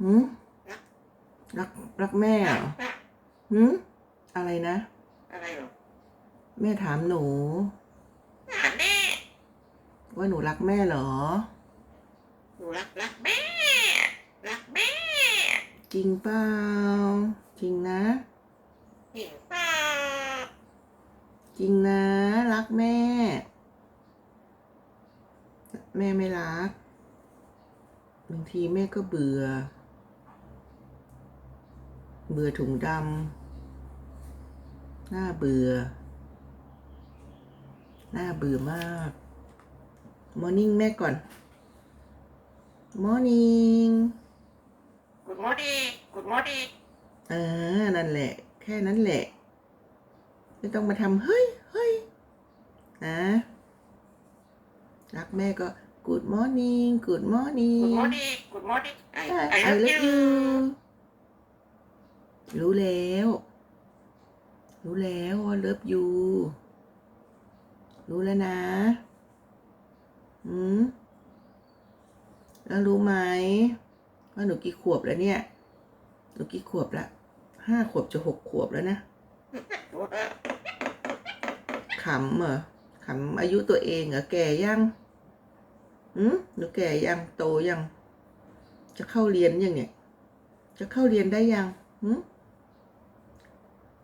หืมรักรักแม่เหรอหืมอะไรนะ อะไรหรอ แม่ถามหนูถามแม่ว่าหนูรักแม่เหรอ หนูรักรักแม่ รักแม่ จริงเปล่า จริงนะเห็นเปล่า จริงนะ รักแม่ แม่ไม่รัก บางทีแม่ก็เบื่อ เบื่อถุงดำ หน้าเบื่อ หน้าเบื่อมากมอร์นิ่งแม่ก่อนมอร์นิ่งกุดมอดีกุดมอดีเออ นั่นแหละ แค่นั้นแหละ ไม่ต้องมาทำเฮ้ยเฮ้ยนะรักแม่ก็ Good morning Good กุด morning มอดีกุดมอดีไอ I ไอ I เลิ love ฟยู you รู้แล้ว รู้แล้วว่า love you รู้แล้วนะอืมแล้วรู้ไหมว่าหนูกี่ขวบแล้วเนี่ย หนูกี่ขวบละห้าขวบจะหกขวบแล้วนะขำเหรอขำอายุตัวเองเหรอแก่ยังอืมหนูแก่ยังโตยัง จะเข้าเรียนยังเนี่ย จะเข้าเรียนได้ยังหืม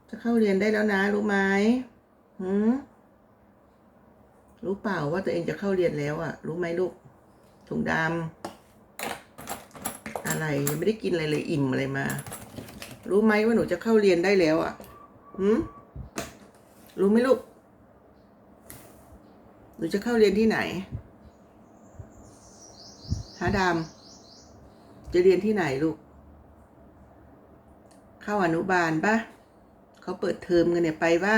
จะเข้าเรียนได้แล้วนะ รู้ไหมหืมรู้เปล่าว่าตัวเองจะเข้าเรียนแล้วอะรู้ไหมลูกถุงดำอะไรยังไม่ได้กินอะไรเลยอิ่มอะไรมา รู้ไหมว่าหนูจะเข้าเรียนได้แล้วอะหืมรู้ไหมลูก หนูจะเข้าเรียนที่ไหนหาดำจะเรียนที่ไหนลูก เข้าอนุบาลปะ เขาเปิดเทอมกันเนี่ยไปปะ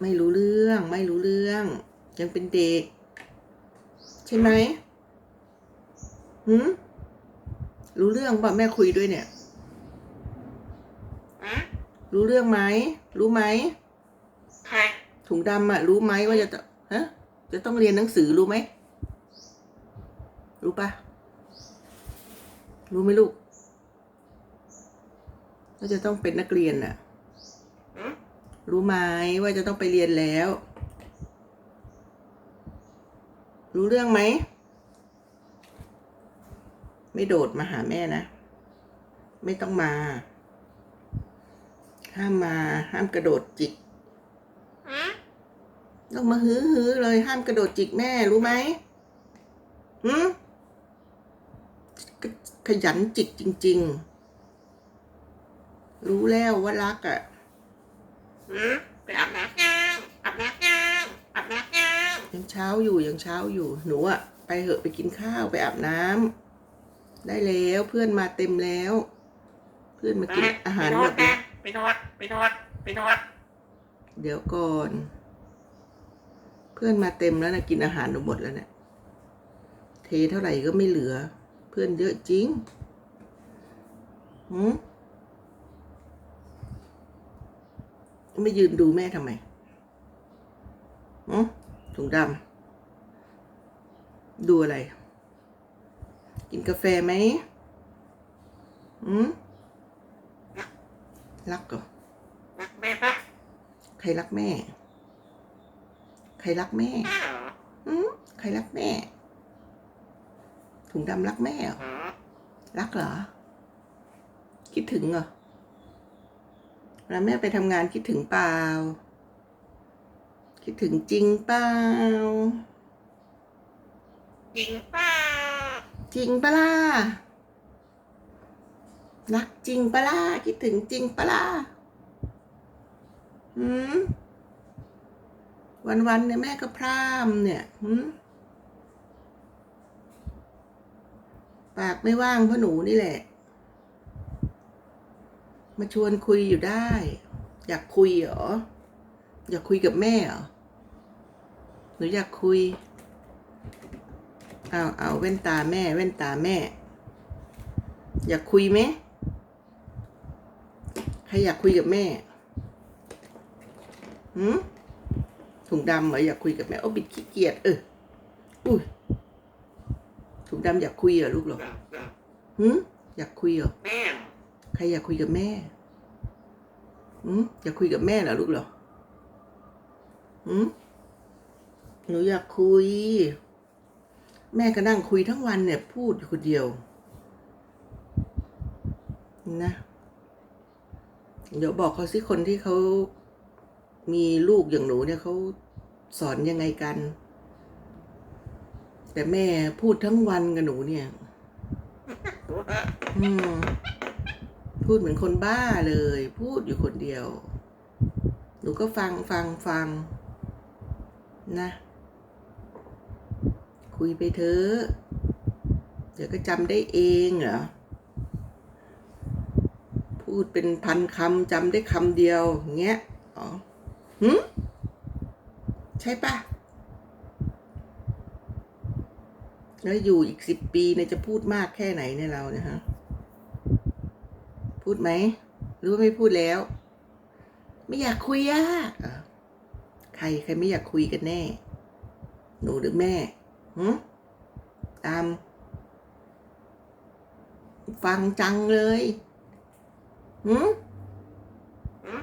ไม่รู้เรื่องไม่รู้เรื่อง ยังเป็นเด็ก ใช่ไหมหืมรู้เรื่องป่ะแม่คุยด้วยเนี่ย รู้เรื่องไหม รู้ไหมใครถุงดำอะรู้ไหมว่าจะฮะจะต้องเรียนหนังสือรู้ไหม รู้ปะรู้ไหมลูก ว่าจะต้องเป็นนักเรียนน่ะหืมรู้ไหมว่าจะต้องไปเรียนแล้ว รู้เรื่องไหม ไม่โดดมาหาแม่นะ ไม่ต้องมา ห้ามมาห้ามกระโดดจิกฮะต้องมาฮือฮือเลยห้ามกระโดดจิกแม่รู้ไหมหืมขขยันจิกจริง ๆ รู้แล้วว่ารักอะ่ะหืมไปอาบน้ำยังอาบน้ำยังอาบน้ำยังยังเช้าอยู่ยังเช้าอยู่ หนูอะไปเหอะไปกินข้าวไปอาบน้ำได้แล้วเพื่อนมาเต็มแล้ว เพื่อนมากินอาหารหมดไปแล้วไปนวดไปนวดไปนวดเดี๋ยวก่อน เพื่อนมาเต็มแล้วนะกินอาหารหนูหมดแล้วเนะี่ยเทเท่าไหร่ก็ไม่เหลือ เพื่อนเยอะจริง หืม ไม่ยืนดูแม่ทำไมหืมถุงดำดูอะไร กินกาแฟไหมหืมรักเหรอรักแม่ปะใครรักแม่ ใครรักแม่อ้าวอืมใครรักแม่ ถุงดำรักแม่เหรออ๋อรักเหรอ คิดถึงเหรอ เวลาแม่ไปทำงานคิดถึงเปล่า คิดถึงจริงเปล่า จริงเปล่า จริงปะล่ะ รักจริงปะล่ะ คิดถึงจริงปะล่ะหืมวันๆเนี่ยแม่ก็พร่ำเนี่ยหืมปากไม่ว่างเพราะหนูนี่แหละ มาชวนคุยอยู่ได้ อยากคุยเหรอ อยากคุยกับแม่เหรอหนูอยากคุย เอาเอาแว่นตาแม่ แว่นตาแม่ อยากคุยไหมใครอยากคุยกับแม่หืมถุงดำเหรออยากคุยกับแม่โอ้บิดขี้เกียจเอออุ้ยโถถุงดำอยากคุยเหรอลูกเหรออยากอยากหืมอยากคุยเหรอแม่ใค รอยากคุยกับแม่หืมอยากคุยกับแม่เหรอลูกเหรอหืมหนูอยากคุย แม่ก็นั่งคุยทั้งวันเนี่ย พูดอยู่คนเดียว นะ เดี๋ยวบอกเขาสิคนที่เขามีลูกอย่างหนูเนี่ยเขาสอนยังไงกัน แต่แม่พูดทั้งวันกับหนูเนี่ย อืม พูดเหมือนคนบ้าเลย พูดอยู่คนเดียว หนูก็ฟังฟังฟัง นะ คุยไปเถอะ เดี๋ยวก็จำได้เองเหรอ พูดเป็นพันคำจำได้คำเดียวอย่างเงี้ย อ๋อหืมใช่ปะแล้วอยู่อีกสิบปีเนี่ยจะพูดมากแค่ไหนเนี่ยเราเนี่ยฮะ พูดไหม หรือว่าไม่พูดแล้ว ไม่อยากคุยอะอะใครใครไม่อยากคุยกันแน่ หนูหรือแม่หืมตาม ฟังจังเลยหืมหืม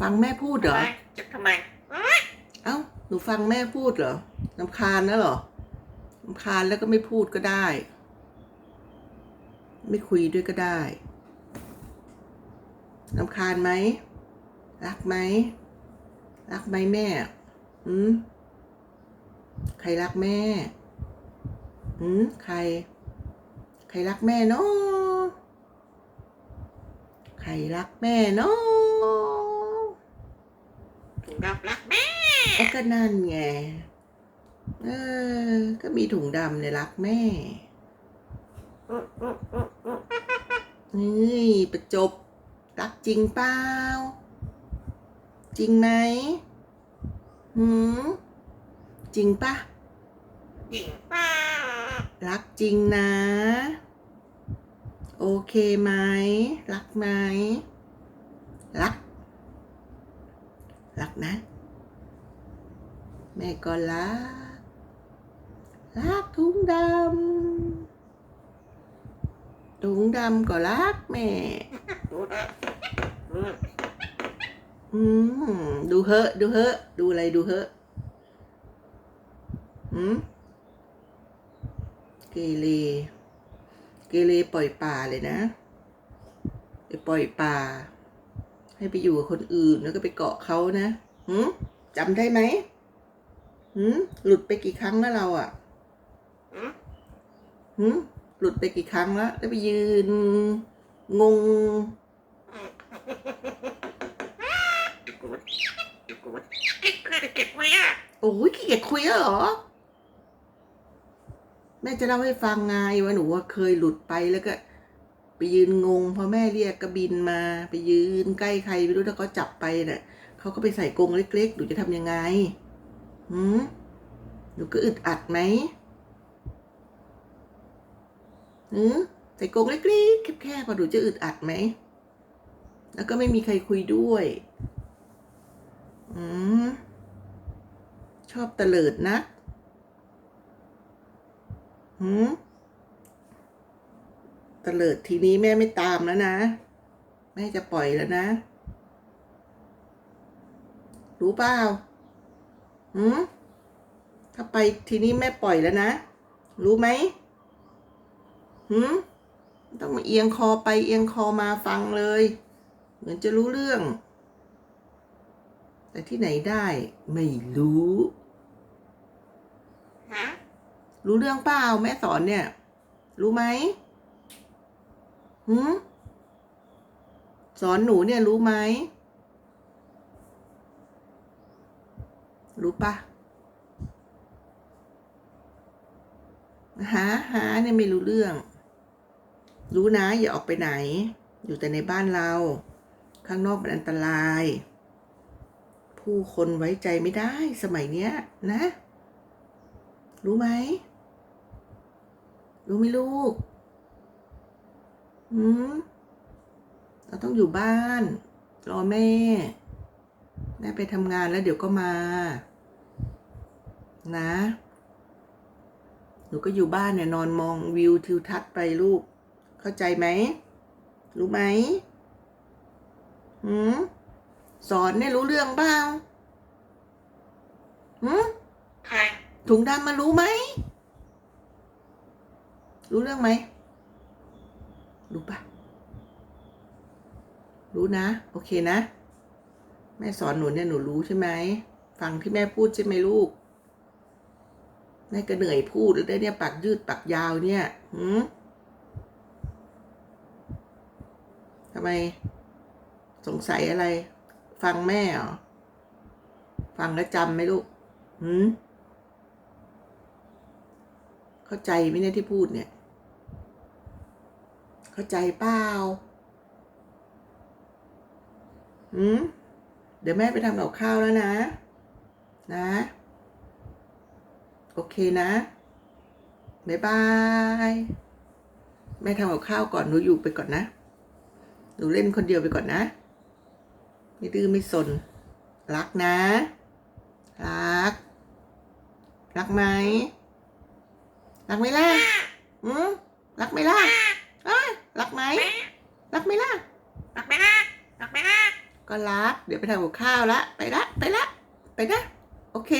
ฟังแม่พูดเหรอทำไมจะทำไม เอ้า หนูฟังแม่พูดเหรอลำคาญนะเหรอลำคาญแล้วก็ไม่พูดก็ได้ ไม่คุยด้วยก็ได้ ลำคาญไหม รักไหม รักไหมแม่อืมใครรักแม่อืมใคร ใครรักแม่เนาะใครรักแม่เนาะถุงดำรักแม่เอ้ก็นั่นไง เออ ก็มีถุงดำในยรักแม่อืมอืมอืมอืมนี่ประจบ รักจริงเปล่า จริงไหมหืมจริงปะหญิงป้ารักจริงนะ โอเคไหม รักไหม รัก รักนะ แม่ก็รัก รักถุงดำถุงดำก็รักแม่ดูเถ อืมดูเหอะดูเหอะดูอะไรดูเหอะหืมเกเรเกเรปล่อยป่าเลยนะไปปล่อยป่า ให้ไปอยู่กับคนอื่นแล้วก็ไปเกาะเขานะหืมจำได้ไหมหืมหลุดไปกี่ครั้งแล้วเราอะหืมหลุดไปกี่ครั้งแล้ว แล้วไปยืนงง จุกุด จุกุดเก็บเพื่อนเก็บไว้อะโอ้ยขี้เกียจคุยแล้วเหรอ แม่จะเล่าให้ฟังไงว่าหนูว่าเคยหลุดไปแล้วก็ ไปยืนงงพอแม่เรียกก็บินมา ไปยืนใกล้ใครไม่รู้ถ้าเขาจับไปเนี่ยเขาก็ไปใส่กรงเล็กๆหนูจะทำยังไงหืมหนูก็อึดอัดไหมหืมใส่กรงเล็กๆแคบๆพอหนูจะอึดอัดไหมแล้วก็ไม่มีใครคุยด้วย อืมชอบเตลิดนะหืมเตลิดทีนี้แม่ไม่ตามแล้วนะ แม่จะปล่อยแล้วนะ รู้เปล่าหืมถ้าไปทีนี้แม่ปล่อยแล้วนะ รู้ไหมหืมต้องมาเอียงคอไปเอียงคอมาฟังเลย เหมือนจะรู้เรื่อง แต่ที่ไหนได้ไม่รู้ฮะรู้เรื่องเปล่าแม่สอนเนี่ย รู้ไหมหืมสอนหนูเนี่ยรู้ไหมรู้ปะหาหาเนี่ยไม่รู้เรื่อง รู้นะอย่าออกไปไหน อยู่แต่ในบ้านเรา ข้างนอกมันอันตราย ผู้คนไว้ใจไม่ได้สมัยเนี้ยนะ รู้ไหม รู้ไหมลูก อืม เราต้องอยู่บ้าน รอแม่ แม่ไปทำงานแล้วเดี๋ยวก็มา นะ หนูก็อยู่บ้านเนี่ยนอนมองวิวทิวทัศน์ไปลูก เข้าใจไหม รู้ไหมหืม สอนเนี่ยรู้เรื่องเปล่าหืมใครถุงดำมารู้ไหม รู้เรื่องไหม รู้ปะรู้นะ โอเคนะ แม่สอนหนูเนี่ยหนูรู้ใช่ไหม ฟังที่แม่พูดใช่ไหมลูก แม่ก็เหนื่อยพูดแล้วได้เนี่ยปากยืดปากยาวเนี่ยหืมทำไม สงสัยอะไร ฟังแม่เหรอ ฟังแล้วจำไหมลูกหืมเข้าใจไหมเนี่ยที่พูดเนี่ย เข้าใจเปล่าอืมเดี๋ยวแม่ไปทำกับข้าวแล้วนะ นะ โอเคนะ บ๊ายบาย แม่ทำกับข้าวก่อนหนูอยู่ไปก่อนนะ หนูเล่นคนเดียวไปก่อนนะ ไม่ดื้อไม่สน รักนะ รัก รักไหม รักไหมล่ะอืมรักไหมล่ะอ้ายรักไหม รักไหมล่ะ รักไหมล่ะรักไหมล่ะก็รัก เดี๋ยวไปทำกับข้าวละ ไปละ ไปละ ไปนะ โอเค